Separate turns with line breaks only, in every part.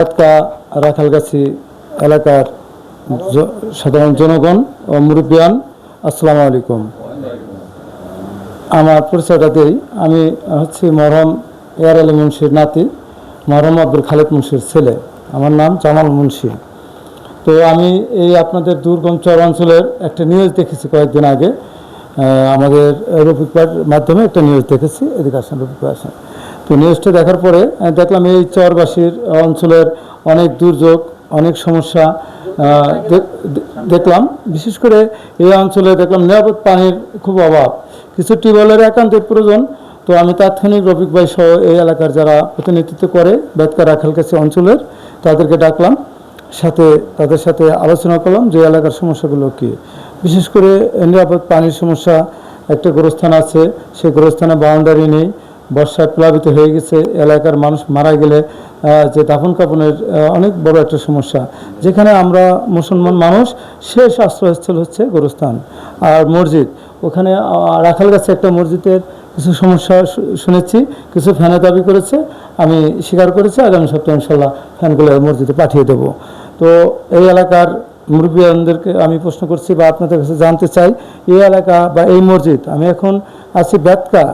বাতকা রাখালগাছি এলাকার সাধারণ জনগণ ও মুরব্বিয়ান, আসসালামু আলাইকুম। আমার পরিচয়টাতেই আমি হচ্ছি মরহম এয়ার আলী মুন্সির নাতি, মরহম আব্দুল খালেদ মুন্সির ছেলে। আমার নাম জামাল মুন্সি। তো আমি এই আপনাদের দুর্গম চর অঞ্চলের একটা নিউজ দেখেছি কয়েকদিন আগে। আমাদের রফিক ভাইয়ের মাধ্যমে একটা নিউজ দেখেছি। এদিকে আসেন, রফিক আসেন। তো নিউজটা দেখার পরে দেখলাম এই চরবাসীর অঞ্চলের অনেক দুর্যোগ, অনেক সমস্যা দেখ- দেখলাম। বিশেষ করে এই অঞ্চলে দেখলাম নিরাপদ পানির খুব অভাব। কিছু টিউবওয়েলের একান্তের প্রয়োজন, তো আমি তাৎক্ষণিক রফিক ভাই সহ এই এলাকার যারা প্রতিনিধিত্ব করে বেতকা রাখালকাছি অঞ্চলের, তাদেরকে ডাকলাম। সাথে তাদের সাথে আলোচনা করলাম যে এলাকার সমস্যাগুলো কী। বিশেষ করে নিরাপদ পানির সমস্যা, একটা গোরস্থান আছে সেই গোরস্থানে বাউন্ডারি নেই। বর্ষায় প্লাবিত হয়ে গেছে, এলাকার মানুষ মারা গেলে যে দাফন কাপনের অনেক বড় একটা সমস্যা। যেখানে আমরা মুসলমান মানুষ, শেষ আশ্রয়স্থল হচ্ছে গোরস্থান আর মসজিদ। ওখানে রাখাল গাছে একটা মসজিদের কিছু সমস্যা শুনেছি, কিছু ফ্যানে দাবি করেছে, আমি স্বীকার করেছি, আগামী সপ্তাহে ইনশাল্লাহ ফ্যানগুলো মসজিদে পাঠিয়ে দেবো। তো এই এলাকার মুরব্বীদেরকে আমি প্রশ্ন করছি বা আপনাদের কাছে জানতে চাই, এই এলাকা বা এই মসজিদ, আমি এখন আছি বেতকা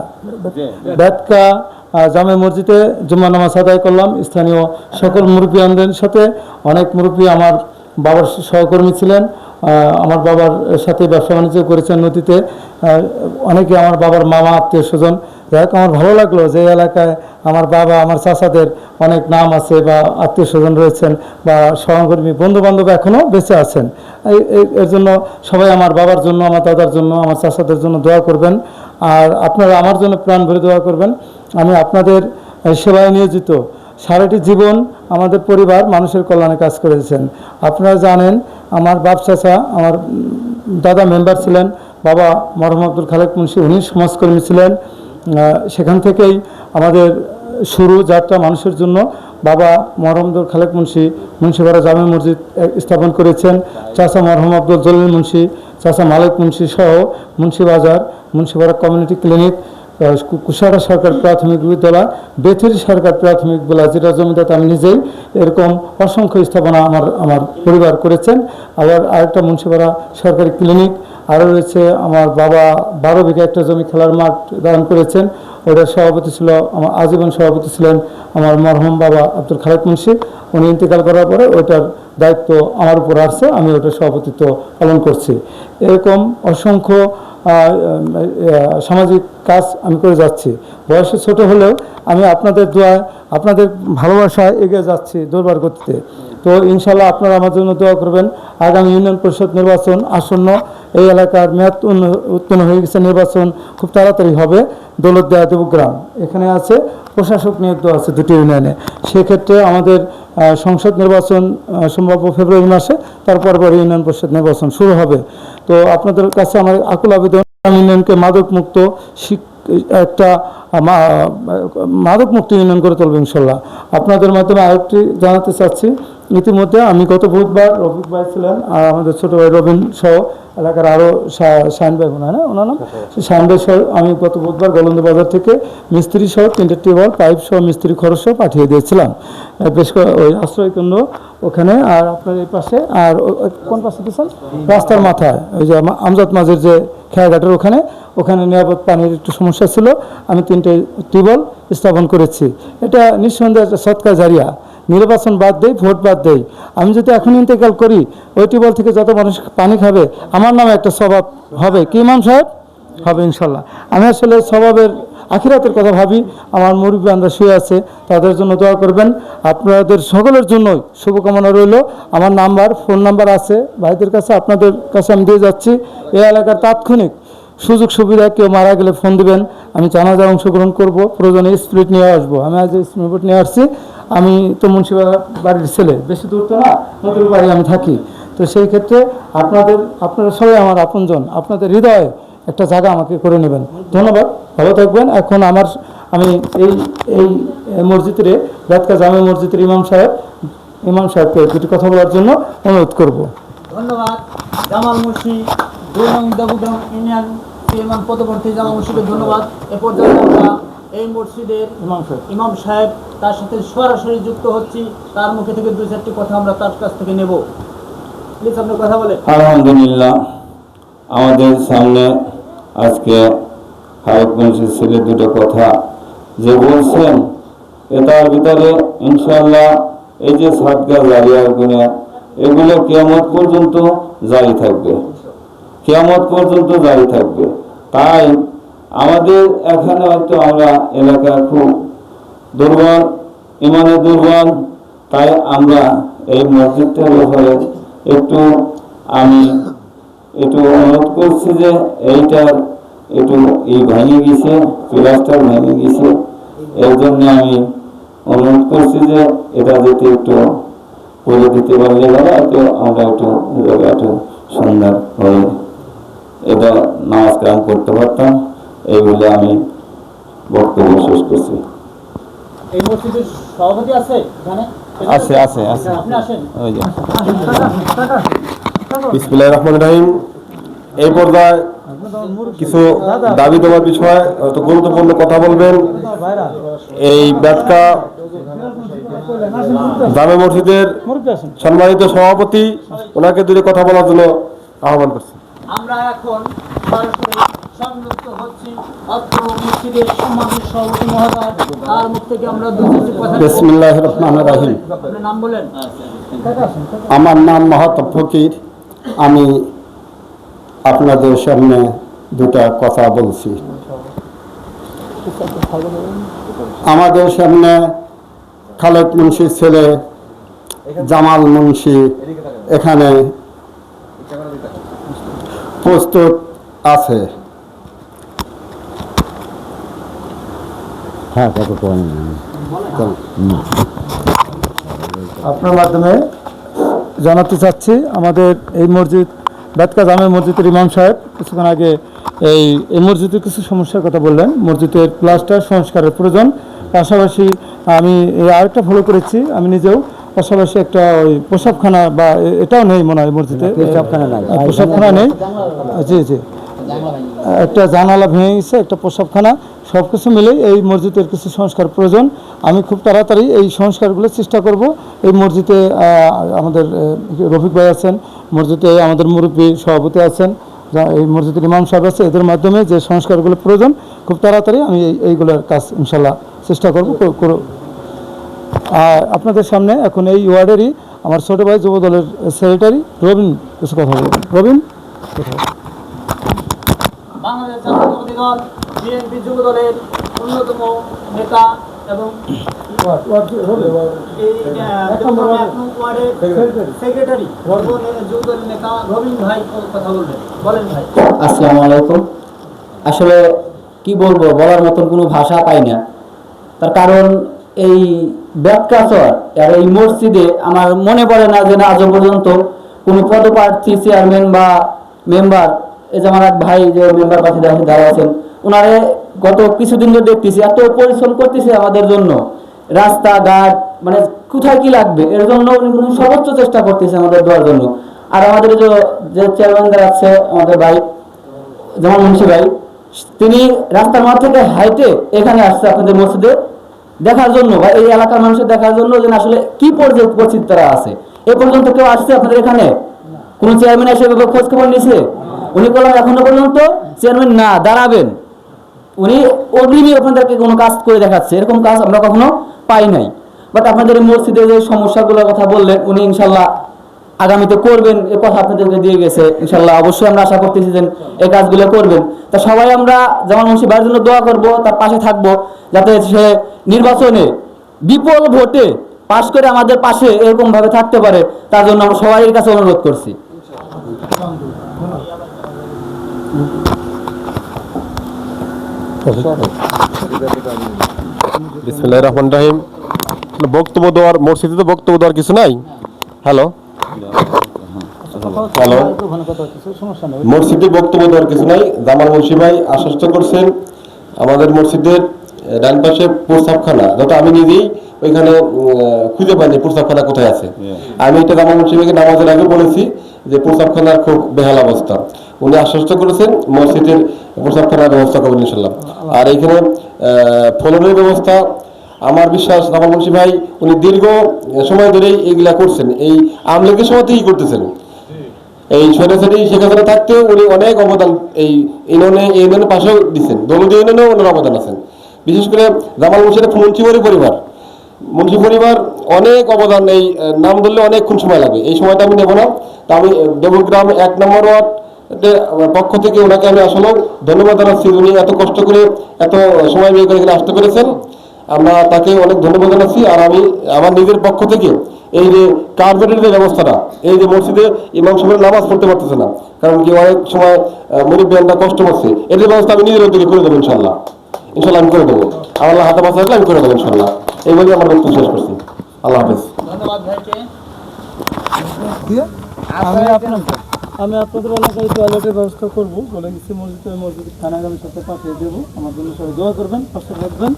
আহ, জামে মসজিদে জুম্মা নামাজ আদায় করলাম। স্থানীয় সকল মুরব্বীদের সাথে অনেক মুরব্বী আমার বাবার সহকর্মী ছিলেন আমার বাবার সাথে ব্যবসা বাণিজ্য করেছেন নদীতে। অনেকে আমার বাবার মামা আত্মীয় স্বজন। যাই আমার ভালো লাগল যে এলাকায় আমার বাবা আমার চাচাদের অনেক নাম আছে বা আত্মীয় স্বজন রয়েছেন বা সহকর্মী বন্ধু বান্ধব এখনও বেঁচে আছেন। এর জন্য সবাই আমার বাবার জন্য আমার দাদার জন্য আমার চাচাদের জন্য দোয়া করবেন। আর আপনারা আমার জন্য প্রাণ ভরে দোয়া করবেন। আমি আপনাদের সেবায় নিয়োজিত। সারাটি জীবন আমাদের পরিবার মানুষের কল্যাণে কাজ করেছেন। আপনারা জানেন, আমার বাপ চাচা, আমার দাদা মেম্বার ছিলেন, বাবা মরহম আব্দুল খালেক মুন্সি, উনি সমাজকর্মী ছিলেন। সেখান থেকেই আমাদের শুরু যাত্রা মানুষের জন্য বাবা মরহম আব্দুল খালেক মুন্সি, মুন্সিপাড়া জামে মসজিদ স্থাপন করেছেন। চাচা মরহম আব্দুল জলিল মুন্সি চাচা মালিক মুন্সি সহ মুন্সিবাজার মুন্সিপাড়া কমিউনিটি ক্লিনিক কুষারা সরকার প্রাথমিক বিদ্যালয়, বেথুরি সরকার প্রাথমিক বিদ্যালয় যেটা জমিদার আমি নিজেই এরকম অসংখ্য স্থাপনা আমার আমার পরিবার করেছেন। আবার আরেকটা মুন্সিপাড়া সরকারি ক্লিনিক, আরও রয়েছে আমার বাবা বারো বিঘা একটা জমি খেলার মাঠ দান করেছেন। ওটার সভাপতি ছিল, আমার আজীবন সভাপতি ছিলেন আমার মরহম বাবা আব্দুল খালেদ মুন্সি। উনি ইন্তেকাল করার পরে ওইটার দায়িত্ব আমার উপর আসছে, আমি ওটার সভাপতিত্ব পালন করছি। এরকম অসংখ্য সামাজিক কাজ আমি করে যাচ্ছি। বয়সে ছোট হলেও আমি আপনাদের দোয়ায়, আপনাদের ভালোবাসায় এগিয়ে যাচ্ছি দরবার গতিতে। তো ইনশাল্লাহ আপনারা আমার জন্য দোয়া করবেন। আগামী ইউনিয়ন পরিষদ নির্বাচন আসন্ন এই এলাকার মেয়াদ উত্তীর্ণ হয়ে গেছে, নির্বাচন খুব তাড়াতাড়ি হবে দৌলতদিয়া দেবগ্রাম এখানে আছে, প্রশাসক নিয়োগ দেওয়া আছে দুটি ইউনিয়নে। সেক্ষেত্রে আমাদের সংসদ নির্বাচন সম্ভাব্য ফেব্রুয়ারি মাসে তারপর পরে ইউনিয়ন পরিষদ নির্বাচন শুরু হবে। তো আপনাদের কাছে আমার আকুল আবেদন ইউনিয়নকে মাদক মুক্ত শিক- একটা মাদক মুক্ত ইউনিয়ন করে তুলবে ইনশাল্লাহ। আপনাদের মাধ্যমে আরেকটি জানাতে চাচ্ছি, ইতিমধ্যে আমি গত বুধবার রফিক ভাই ছিলেন, আর আমাদের ছোট ভাই রবিন সহ এলাকার আরও শাহিন ভাই মনে হয় না ওনার নাম? সেই শাহিন ভাই সহ আমি গত বুধবার গোলন্দ বাজার থেকে মিস্ত্রি সহ তিনটে টিউবওয়েল পাইপ সহ মিস্ত্রি খরচ সহ পাঠিয়ে দিয়েছিলাম। বেশ ওই আশ্রয় কেন্দ্র ওখানে আর আপনার এই পাশে আর কোন পাশে দিয়েছেন রাস্তার মাথায় ওই যে আমজাদ মাঝের যে খেয়াঘাটের ওখানে ওখানে নিরাপদ পানির একটু সমস্যা ছিল। আমি তিনটে টিউবওয়েল স্থাপন করেছি। এটা নিঃসন্দেহে একটা সৎকার জারিয়া। নির্বাচন বাদ দেই, ভোট বাদ দেই। আমি যদি এখন ইন্তেকাল করি, ওই টিউবওয়েল থেকে যত মানুষ পানি খাবে, আমার নামে একটা স্বভাব হবে। কি ইমাম সাহেব? হবে, ইনশাল্লাহ। আমি আসলে স্বভাবের আখিরাতের কথা ভাবি। আমার মুরব্বী আমরা শুয়ে আছে, তাদের জন্য দোয়া করবেন। আপনাদের সকলের জন্যই শুভকামনা রইল। আমার নাম্বার, ফোন নাম্বার আছে। ভাইদের কাছে, আপনাদের কাছে আমি দিয়ে যাচ্ছি। এই এলাকার তাৎক্ষণিক সুযোগ সুবিধা, কেউ মারা গেলে ফোন দিবেন। আমি জানাজায় অংশগ্রহণ করব। প্রয়োজনে স্পিরিট নিয়ে আসব। আমি আজ স্পিরিট নিয়ে আসছি। আমি তো মুন্সিবা বাড়ির ছেলে, বেশি দূর তো না, নতুন বাড়ি আমি থাকি। তো সেই ক্ষেত্রে আপনাদের, আপনারা সবাই আমার আপনজন, আপনাদের হৃদয়ে একটা জায়গা আমাকে করে নেবেন। ধন্যবাদ, ভালো থাকবেন। এখন আমার, আমি এই এই মসজিদের রাতকা জামে মসজিদের ইমাম সাহেব, ইমাম সাহেবকে দুটি কথা বলার জন্য অনুরোধ করব।
ধন্যবাদ। জামাল মুন্সি, দুই নং দেবগ্রাম ইউনিয়ন চেয়ারম্যান পদপ্রার্থী জামাল মুন্সিকে ধন্যবাদ। এ পর্যায়ে আমরা এই মসজিদের
ইমাম সাহেব।
ইমাম সাহেব তার সাথে সরাসরি যুক্ত হচ্ছি। তার মুখে থেকে দুই চারটি কথা আমরা তার কাছ থেকে নেব। প্লিজ, আপনি কথা বলেন।
আলহামদুলিল্লাহ, আমাদের সামনে আজকে হারত মঞ্চের ছেলে দুটো কথা। যে বলছেন এটার ভিতরে ইনশাল্লাহ এই যে সাদগা জারিয়া গুণা, এগুলো কেয়ামত পর্যন্ত জারি থাকবে। কেয়ামত পর্যন্ত জারি থাকবে। তাই আমাদের এখানে হয়তো আমরা এলাকা খুব দুর্বল ইমানে দুর্বল, তাই আমরা এই মসজিদটার ব্যাপারে একটু আমি একটু অনুরোধ করছি যে এইটার একটু এই ভেঙে গেছে, প্লাস্টার ভেঙে গেছে। এর জন্য আমি অনুরোধ করছি যে এটা যদি একটু করে দিতে পারলে ভালো একটু আমরা একটু এই জায়গায় একটু সুন্দর হয়ে এটা নামাজ কালাম করতে পারতাম। এইগুলো আমি বক্তব্য শেষ করছি।
এই মসজিদের সভাপতি আছে এখানে?
আছে আছে আছে।
আপনি আসেন।
ওই যে।
বিসমিল্লাহির রহমানির রহিম। এই পর্যায়ে কিছু দাবি দেওয়ার বিষয়ে হয়তো গুরুত্বপূর্ণ কথা বলবেন। এই ব্যাটকা জামে মসজিদের সম্মানিত সভাপতি ওনাকে দুটো কথা বলার জন্য আহ্বান করছি।
আমরা এখন সংযুক্ত হচ্ছি অত্র মসজিদের সম্মানিত সভাপতি মহোদয়। তার মুখ থেকে আমরা।
বিসমিল্লাহ রহমান রাহিম।
নাম বলেন।
আমার নাম মাহাত ফকির। আমি আপনাদের সামনে দুটা কথা বলছি। আমাদের সামনে খালেদ মুন্সির ছেলে জামাল মুন্সি এখানে প্রস্তুত আছে।
আপনার মাধ্যমে জানাতে চাচ্ছি আমাদের এই মসজিদ বেদকা জামে মসজিদের ইমাম সাহেব কিছুক্ষণ আগে এই এই মসজিদের কিছু সমস্যার কথা বললেন। মসজিদের প্লাস্টার সংস্কারের প্রয়োজন। পাশাপাশি আমি আরেকটা ফলো করেছি। আমি নিজেও পাশাপাশি একটা ওই প্রসাবখানা বা এটাও নেই মনে হয় মসজিদে। প্রসাবখানা নাই। প্রসাবখানা নেই। জি জি। একটা জানালা ভেঙে গেছে, একটা প্রসাবখানা সব কিছু মিলে এই মসজিদের কিছু সংস্কার প্রয়োজন। আমি খুব তাড়াতাড়ি এই সংস্কারগুলো চেষ্টা করব। এই মসজিদে আমাদের রফিক ভাই আছেন, মসজিদে আমাদের মুরব্বী সভাপতি আছেন এই মসজিদের ইমাম সাহেব আছে, এদের মাধ্যমে যে সংস্কারগুলো প্রয়োজন, খুব তাড়াতাড়ি আমি এই, এইগুলোর কাজ ইনশাল্লাহ চেষ্টা করব আর আপনাদের সামনে এখন এই ওয়ার্ডেরই আমার ছোট ভাই যুব দলের সেক্রেটারি রবিন, কিছু কথা বলবেন। রবিন
বাংলাদেশ জাতীয়তাবাদী দল বিএনপি যুব দলের অন্যতম নেতা এবং
আসসালামু আলাইকুম। আসলে কি বলব, বলার মতন কোনো ভাষা পাই না। তার কারণ এই ব্যাটকাচর আর এই মসজিদে আমার মনে পড়ে না যে না আজও পর্যন্ত কোনো পদপ্রার্থী চেয়ারম্যান বা মেম্বার এই যে আমার এক ভাই যে মেম্বার পাশে দাঁড়িয়ে আছেন ওনারে গত কিছুদিন ধরে দেখতেছি, এত পরিশ্রম করতেছে আমাদের জন্য। রাস্তাঘাট মানে কোথায় কি লাগবে? এর জন্য উনি কোনো সর্বোচ্চ চেষ্টা করতেছে আমাদের দেওয়ার জন্য। আর আমাদের যে যে চেয়ারম্যানরা আছে আমাদের ভাই যেমন মুন্সি ভাই, তিনি রাস্তার মাঠ থেকে হাইটে এখানে আসছে আপনাদের মসজিদে দেখার জন্য বা এই এলাকার মানুষের দেখার জন্য যে আসলে কি পর্যায়ে উপস্থিত তারা আছে। এ পর্যন্ত কেউ আসছে আপনাদের এখানে? কোন চেয়ারম্যান এসে খোঁজ খবর নিছে উনি বললেন, এখনও পর্যন্ত চেয়ারম্যান না, দাঁড়াবেন। উনি অগ্রিমী আপনাদেরকে কোনো কাজ করে দেখাচ্ছে। এরকম কাজ আমরা কখনো পাই নাই। বাট আপনাদের মসজিদে যে সমস্যাগুলোর কথা বললেন, উনি ইনশাল্লাহ আগামীতে করবেন। এ কথা আপনাদেরকে দিয়ে গেছে। ইনশাল্লাহ অবশ্যই আমরা আশা করতেছি যে এই কাজগুলো করবেন। তা সবাই আমরা যেমন মুন্সি ভাইয়ের জন্য দোয়া করব, তার পাশে থাকব, যাতে সে নির্বাচনে বিপুল ভোটে পাশ করে আমাদের পাশে এরকমভাবে থাকতে পারে। তার জন্য আমরা সবাই কাছে অনুরোধ করছি।
রহিম। বক্তব্য দেওয়ার মসজিদে তো বক্তব্য দেওয়ার কিছু নাই? হ্যালো হ্যালো মসজিদে বক্তব্য দেওয়ার কিছু নাই। জামাল মুন্সি ভাই আশ্বস্ত করছেন আমাদের মসজিদের ডান পাশে প্রস্তাবখানা যত আমি নিজেই ওইখানে খুঁজে পাইনি প্রস্তাবখানা কোথায় আছে। আমি এটা জামাল মুন্সি ভাইকে নামাজের আগে বলেছি যে প্রস্তাবখানার খুব বেহাল অবস্থা। উনি আশ্বস্ত করেছেন মসজিদের প্রসাবখানার ব্যবস্থা করবেন ইনশাল্লাহ। আর এইখানে আহ, ফলনের ব্যবস্থা আমার বিশ্বাস রামান মুন্সি ভাই উনি দীর্ঘ সময় ধরেই এইগুলা করছেন। এই আমলেগের সময় থেকেই করতেছেন। এই শেখ হাসিনা থাকতেও উনি অনেক অবদান এই ইউনিয়নে ইউনিয়নের পাশেও দিচ্ছেন দলীয় ইউনিয়নেও ওনার অবদান আছেন বিশেষ করে জামাল মুন্সিরা মুন্সিবাড়ি পরিবার। মুন্সি পরিবার, অনেক অবদান এই নাম ধরলে অনেকক্ষণ সময় লাগে। এই সময়টা আমি নেব না। তা আমি দেবগ্রাম এক নম্বর ওয়ার্ড পক্ষ থেকে ওনাকে আমি আসলে ধন্যবাদ জানাচ্ছি। উনি এত কষ্ট করে, এত সময় বের করে এখানে আসতে পেরেছেন। আমরা তাকে অনেক ধন্যবাদ জানাচ্ছি। আর আমি, আমার নিজের পক্ষ থেকে এই যে কার্পেটের যে ব্যবস্থাটা, এই যে মসজিদে ইমাম সাহেবের নামাজ পড়তে পারতেছে না, কারণ কি অনেক সময় মুরব্বিয়ানরা কষ্ট পাচ্ছে। এটার ব্যবস্থা আমি নিজের উদ্যোগে করে দেবো ইনশাল্লাহ ইনশাল্লাহ আমি করে দেবো। আমার আল্লাহ হাতে পাশে আমি করে দেবো ইনশাল্লাহ এই বলে আমার বক্তব্য শেষ করছি। আল্লাহ হাফেজ।
ধন্যবাদ ভাইকে।
আমি আপনার আমি আপনাদের এলাকায় টয়লেটের ব্যবস্থা করব। বলে গেছি মসজিদে মসজিদ থানাগামীর সাথে পাঠিয়ে দেবো। আমার জন্য সবাই দোয়া করবেন পাশে রাখবেন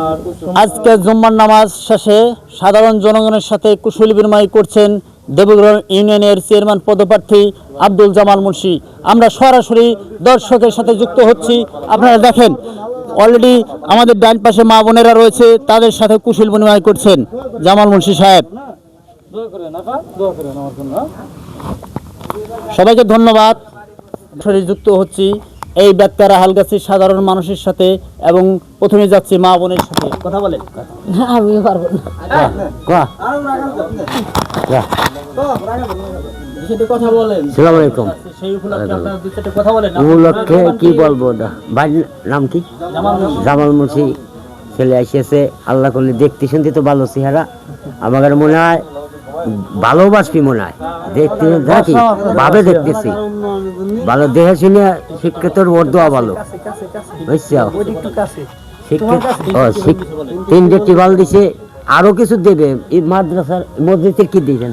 আর
আজকে জুম্মার নামাজ শেষে সাধারণ জনগণের সাথে কুশল বিনিময় করছেন দেবগ্রাম ইউনিয়নের চেয়ারম্যান পদপ্রার্থী আব্দুল জামাল মুন্সি। আমরা সরাসরি দর্শকের সাথে যুক্ত হচ্ছি। আপনারা দেখেন অলরেডি আমাদের ডান পাশে মা বোনেরা রয়েছে, তাদের সাথে কুশল বিনিময় করছেন জামাল মুন্সি সাহেব? সবাইকে ধন্যবাদ। যুক্ত হচ্ছি। এই ব্যাক্তারা হালগাছির সাধারণ মানুষের সাথে এবং প্রথমে যাচ্ছি মা বোনের সাথে। কথা বলেন।
আমি পারব না।
সেটা কথা বলেন।
সালাম আলাইকুম।
সেই উপলক্ষে আপনার দু কথা বলেন।
উপলক্ষে কি বলব? নাম কি?
জামাল মুন্সি।
ছেলে এসেছে। আল্লাহ করলে দেখতে শুনতে তো ভালো চেহারা। আমার মনে হয় ভালোবাসবি মনে হয়। দেখতে দেখি ভাবে দেখতেছি। ভালো দেখে শুনে শিক্ষিতর ওর দোয়া ভালো। বুঝছ? শিক্ষিত তিনটে টিবাল দিছে আরও কিছু দেবে। এই মাদ্রাসার মসজিদের কি দিয়েছেন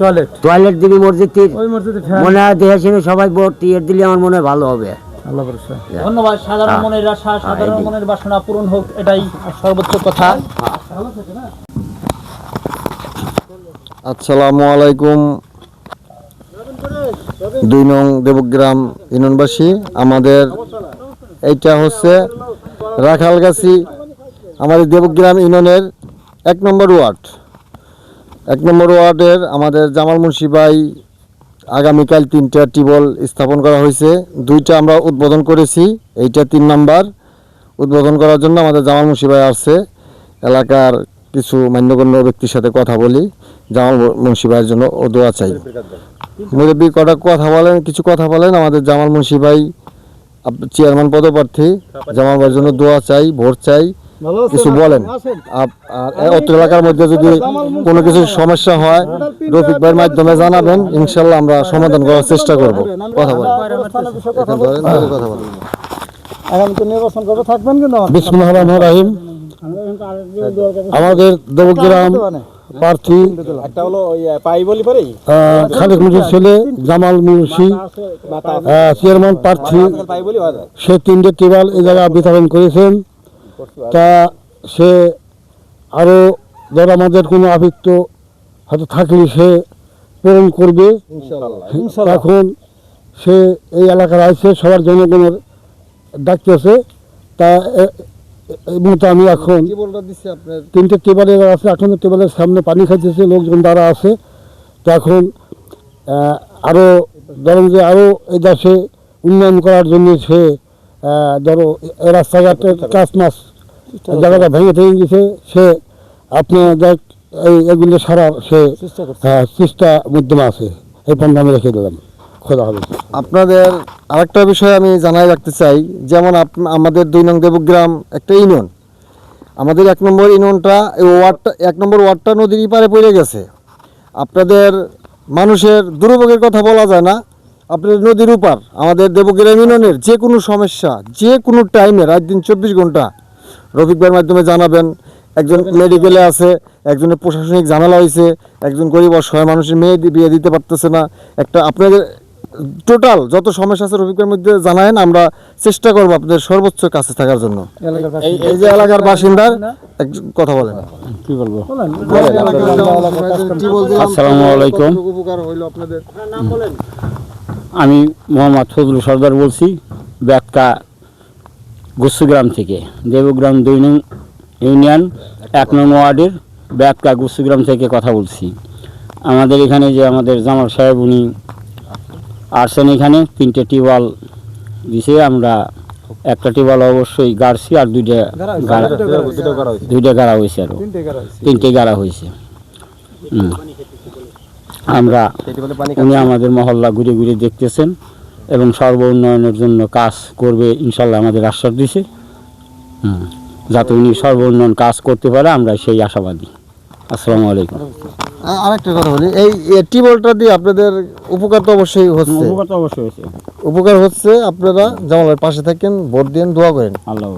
টয়লেট
টয়লেট দিবি মসজিদের
ওই
মনে হয় দেখে শুনে সবাই ভর্তি এর দিলে আমার মনে হয় ভালো হবে।
ধন্যবাদ। সাধারণ
হ্যাঁ।
মনের আশা সাধারণ মনের বাসনা পূরণ হোক এটাই সর্বোচ্চ কথা।
আসসালামু আলাইকুম। দুই নং দেবগ্রাম ইউনিয়নবাসী, আমাদের এইটা হচ্ছে রাখালগাছি, আমাদের দেবগ্রাম ইউনিয়নের এক নম্বর ওয়ার্ড। এক নম্বর ওয়ার্ডের আমাদের জামাল মুন্সি ভাই আগামীকাল তিনটা টিবল স্থাপন করা হয়েছে। দুইটা আমরা উদ্বোধন করেছি, এইটা তিন নাম্বার। উদ্বোধন করার জন্য আমাদের জামাল মুন্সি ভাই আসছে। এলাকার কিছু মান্যগণ্য ব্যক্তির সাথে কথা বলি। জামাল মুন্সি ভাইয়ের জন্য ও দোয়া চাই। মুরব্বী কটা কথা বলেন কিছু কথা বলেন আমাদের জামাল মুন্সি ভাই চেয়ারম্যান পদপ্রার্থী জামাল ভাইয়ের জন্য দোয়া চাই ভোট চাই কিছু বলেন। আর অত্র এলাকার মধ্যে যদি কোনো কিছু সমস্যা হয় রফিক ভাইয়ের মাধ্যমে জানাবেন ইনশাল্লাহ আমরা সমাধান করার চেষ্টা করব। কথা বলেন।
কথা
বলেন।
আগামীতে নির্বাচন করবে থাকবেন কিন্তু
বিসমুল্লাহ রহমান রাহিম। আমাদের দেবগ্রাম প্রার্থী
একটা হলো পাই বলি পারেই
খালেক মুন্সির ছেলে জামাল মুন্সি চেয়ারম্যান প্রার্থী সে তিনটে টেবাল এই জায়গায় বিতরণ করেছেন। তা সে আরও ধর আমাদের কোনো আবৃত্ত হয়তো থাকলে সে পূরণ করবে। এখন সে এই এলাকার আছে সবার জনগণের ডাকতেছে। তা মতো আমি এখন তিনটে টেবালের আছে এখন টেবালের সামনে পানি খাইতেছে লোকজন দ্বারা আছে। তো এখন আহ, আরও ধরেন যে আরও এই দেশে উন্নয়ন করার জন্য সে ধরো এই রাস্তাঘাটের কাজ মাস জায়গাটা ভেঙে ভেঙে গেছে সে আপনি দেখ এই এগুলো সারা সে হ্যাঁ, চেষ্টা মধ্যমে আছে। এই পণ্য আমি রেখে দিলাম। খোদা হবে আপনাদের আরেকটা বিষয় আমি জানাই রাখতে চাই, যেমন আমাদের দুই নং দেবগ্রাম একটা ইউনিয়ন। আমাদের এক নম্বর ইউনিয়নটা ওয়ার্ডটা, এক নম্বর ওয়ার্ডটা নদীর পারে পড়ে গেছে। আপনাদের মানুষের দুর্ভোগের কথা বলা যায় না। আপনাদের নদীর উপার আমাদের দেবগ্রাম ইউনিয়নের যে কোনো সমস্যা, যে কোনো টাইমে রাত দিন চব্বিশ ঘণ্টা, রফিক ভাইয়ের মাধ্যমে জানাবেন। একজন মেডিকেলে আছে, একজনের প্রশাসনিক ঝামেলা হয়েছে একজন গরিব অসহায় মানুষের মেয়ে বিয়ে দিতে পারতেছে না। একটা আপনাদের টোটাল যত সমস্যা আছে রফিক ভাইয়ের মধ্যে জানায়েন আমরা চেষ্টা করব আপনাদের সর্বোচ্চ কাছে থাকার জন্য। এই যে এলাকার বাসিন্দার একজন কথা বলেন। কি বলব?
আসসালামু
আলাইকুম। উপকার হইল আপনাদের?
আমি মোহাম্মদ ফজলু সর্দার বলছি ব্যাটকা গুসুগ্রাম থেকে দেবগ্রাম দুই নং ইউনিয়ন এক নং ওয়ার্ডের ব্যাটকা গুসুগ্রাম থেকে কথা বলছি। আমাদের এখানে যে আমাদের জামাল সাহেব উনি আসছেন এখানে তিনটে টিউবওয়েল দিছে আমরা একটা টিউবওয়েল অবশ্যই গাড়ছি আর দুইটা গাড়া দুইটা গাড়া হয়েছে। আরও। তিনটে গাড়া হয়েছে। হুম। আমরা উনি আমাদের মহল্লা ঘুরে ঘুরে দেখতেছেন এবং সর্ব উন্নয়নের জন্য কাজ করবে ইনশাল্লাহ আমাদের আশ্বাস দিছে। হুম। যাতে উনি সর্ব উন্নয়ন কাজ করতে পারে আমরা সেই আশাবাদী। আসসালামু আলাইকুম।
আরেকটা কথা বলি এই টিউবওয়েলটা দিয়ে আপনাদের উপকার তো অবশ্যই হচ্ছে।
উপকার তো অবশ্যই হচ্ছে
উপকার হচ্ছে আপনারা জামালের পাশে থাকেন ভোট দিন দোয়া করেন।
আল্লাহ